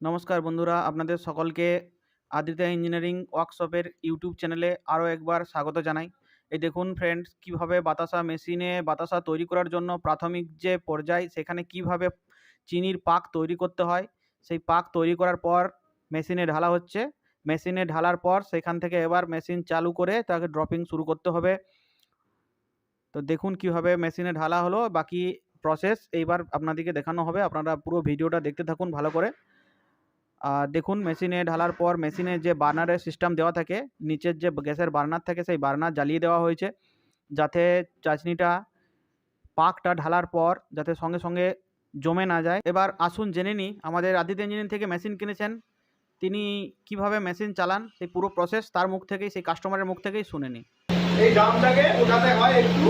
নমস্কার বন্ধুরা, আপনাদের সকলকে আদিত্য ইঞ্জিনিয়ারিং ওয়ার্কশপের ইউটিউব চ্যানেলে আরও একবার স্বাগত জানাই। এই দেখুন ফ্রেন্ডস কীভাবে বাতাসা মেশিনে বাতাসা তৈরি করার জন্য প্রাথমিক যে পর্যায়, সেখানে কীভাবে চিনির পাক তৈরি করতে হয়, সেই পাক তৈরি করার পর মেশিনে ঢালা হচ্ছে। মেশিনে ঢালার পর সেখান থেকে এবার মেশিন চালু করে তাকে ড্রপিং শুরু করতে হবে। তো দেখুন কীভাবে মেশিনে ঢালা হলো, বাকি প্রসেস এইবার আপনাদেরকে দেখানো হবে। আপনারা পুরো ভিডিওটা দেখতে থাকুন ভালো করে। দেখুন মেশিনে ঢালার পর মেশিনে যে বার্নারের সিস্টেম দেওয়া থাকে, নিচের যে গ্যাসের বার্নার থাকে, সেই বার্নার জ্বালিয়ে দেওয়া হয়েছে। যাতে চাশনিটা পাকটা ঢালার পর যাতে সঙ্গে সঙ্গে জমে না যায়। এবার আসুন জেনে নিই, আমাদের আদিত্য ইঞ্জিনিয়ারিং থেকে মেশিন কিনেছেন। তিনি কীভাবে মেশিন চালান, সেই পুরো প্রসেস তার মুখ থেকেই, সেই কাস্টমারের মুখ থেকেই শুনে নিই। এই ড্রামটাকে ওঠাতে হয় একটু,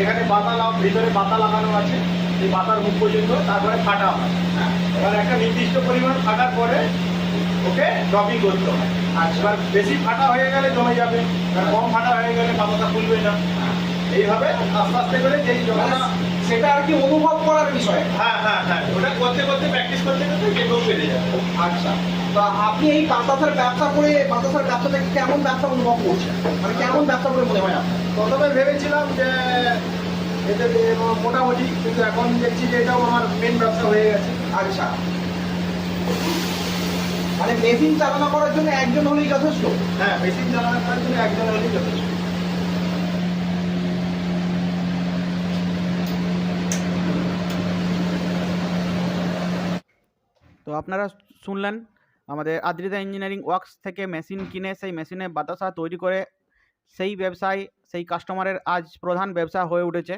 এখানে বাতা ভিতরে বাতা লাগানো আছে, এই বাতার মুখ পর্যন্ত, তারপরে ফাটা হয়। হ্যাঁ? এবার একটা নির্দিষ্ট পরিমাণ ফাটার পরে ওকে ড্রপিং করতে হয় আর এবার বেশি ফাটা হয়ে গেলে জমে যাবে। এবার কম ফাটা হয়ে গেলে বাতাটা খুলবে না। এইভাবে আস্তে আস্তে করে যেই যখন সেটা আর কি অনুভব করার বিষয়। হ্যাঁ হ্যাঁ হ্যাঁ ওটা করতে করতে প্র্যাকটিস করতে করতে যেটাও বেড়ে যাবে। আচ্ছা। তা আপনি এই বাতাসার ব্যবসা করে বাতাসার ব্যবসা থেকে কেমন ব্যবসা অনুভব করছেন? মানে কেমন ব্যবসা করে মনে হয় আপনার? প্রথমে ভেবেছিলাম যে এতে মোটামুটি কিন্তু এখন দেখছি যে এটাও আমার মেন ব্যবসা হয়ে গেছে। আচ্ছা। মানে মেশিন চালনা করার জন্য একজন হলেই যথেষ্ট? হ্যাঁ মেশিন চালানো করার জন্য একজন হলেই যথেষ্ট। তো আপনারা শুনলেন আমাদের আদ্রিতা ইঞ্জিনিয়ারিং ওয়ার্কস থেকে মেশিন কিনে সেই মেশিনে বাতাসা তৈরি করে সেই ব্যবসায় সেই কাস্টমারের আজ প্রধান ব্যবসা হয়ে উঠেছে।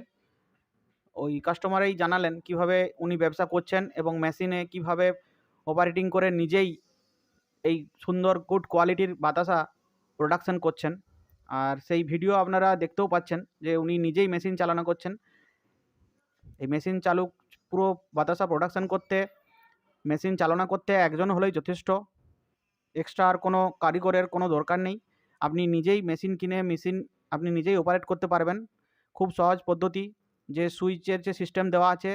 ওই কাস্টমারেই জানালেন কীভাবে উনি ব্যবসা করছেন এবং মেশিনে কীভাবে অপারেটিং করে নিজেই এই সুন্দর গুড কোয়ালিটির বাতাসা প্রোডাকশন করছেন। আর সেই ভিডিও আপনারা দেখতেও পাচ্ছেন যে উনি নিজেই মেশিন চালনা করছেন। এই মেশিন চালু পুরো বাতাসা প্রোডাকশন করতে মেশিন চালনা করতে একজন হলেই যথেষ্ট। এক্সট্রা আর কোনো কারিগরের কোনো দরকার নেই। আপনি নিজেই মেশিন কিনে মেশিন আপনি নিজেই অপারেট করতে পারবেন। খুব সহজ পদ্ধতি। যে সুইচের যে সিস্টেম দেওয়া আছে,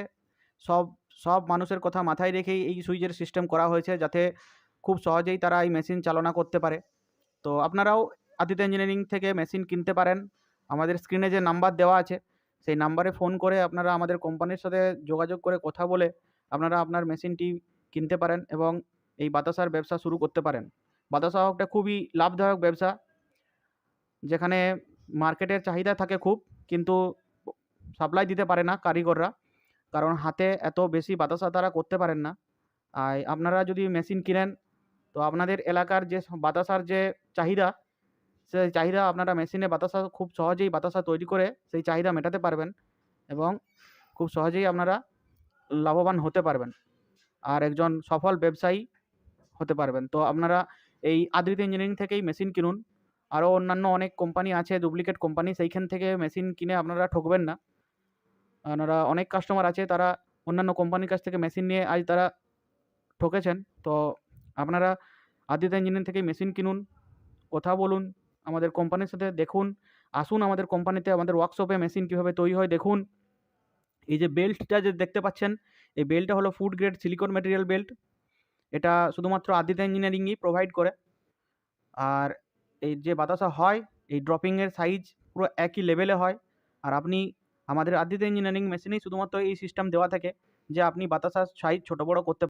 সব সব মানুষের কথা মাথায় রেখেই এই সুইচের সিস্টেম করা হয়েছে যাতে খুব সহজেই তারা এই মেশিন চালনা করতে পারে। তো আপনারাও আদিত্য ইঞ্জিনিয়ারিং থেকে মেশিন কিনতে পারেন। আমাদের স্ক্রিনে যে নাম্বার দেওয়া আছে, সেই নাম্বারে ফোন করে আপনারা আমাদের কোম্পানির সাথে যোগাযোগ করে কথা বলে আপনারা আপনার মেশিনটি কিনতে পারেন এবং এই বাতাসার ব্যবসা শুরু করতে পারেন। বাতাসা একটা খুবই লাভদায়ক ব্যবসা, যেখানে মার্কেটের চাহিদা থাকে খুব, কিন্তু সাপ্লাই দিতে পারে না কারিগররা। কারণ হাতে এত বেশি বাতাসা তারা করতে পারেন না। আর আপনারা যদি মেশিন কিনেন, তো আপনাদের এলাকার যে স- বাতাসার যে চাহিদা, সেই চাহিদা আপনারা মেশিনে বাতাসা খুব সহজেই বাতাসা তৈরি করে সেই চাহিদা মেটাতে পারবেন এবং খুব সহজেই আপনারা লাভবান হতে পারবেন। আর একজন সফল ব্যবসায়ী হতে পারবেন। তো আপনারা এই আদ্রিত ইঞ্জিনিয়ারিং থেকেই মেশিন কিনুন। আরও অন্যান্য অনেক কোম্পানি আছে ডুপ্লিকেট কোম্পানি সেইখান থেকে মেশিন কিনে আপনারা ঠকবেন না। আপনারা অনেক কাস্টমার আছে, তারা অন্যান্য কোম্পানির কাছ থেকে মেশিন নিয়ে আজ তারা ঠকেছেন। তো আপনারা আদিত্য ইঞ্জিনিয়ারিং থেকেই মেশিন কিনুন, কথা বলুন, আমাদের কোম্পানির সাথে দেখুন, আসুন আমাদের কোম্পানিতে আমাদের ওয়ার্কশপে মেশিন কীভাবে তৈরি হয়, দেখুন। এই যে বেল্টটা যে দেখতে পাচ্ছেন, এই বেল্টটা হলো food grade silicon material belt এটা শুধুমাত্র আদিত্য ইঞ্জিনিয়ারিংই প্রোভাইড করে। আর এই যে বাতাসা হয়, এই ড্রপিংয়ের সাইজ পুরো একই লেভেলে হয়। আর আপনি আমাদের আদিত্য ইঞ্জিনিয়ারিং মেশিনেই শুধুমাত্র এই সিস্টেম দেওয়া থাকে যে আপনি বাতাসার সাইজ ছোটো বড়ো করতে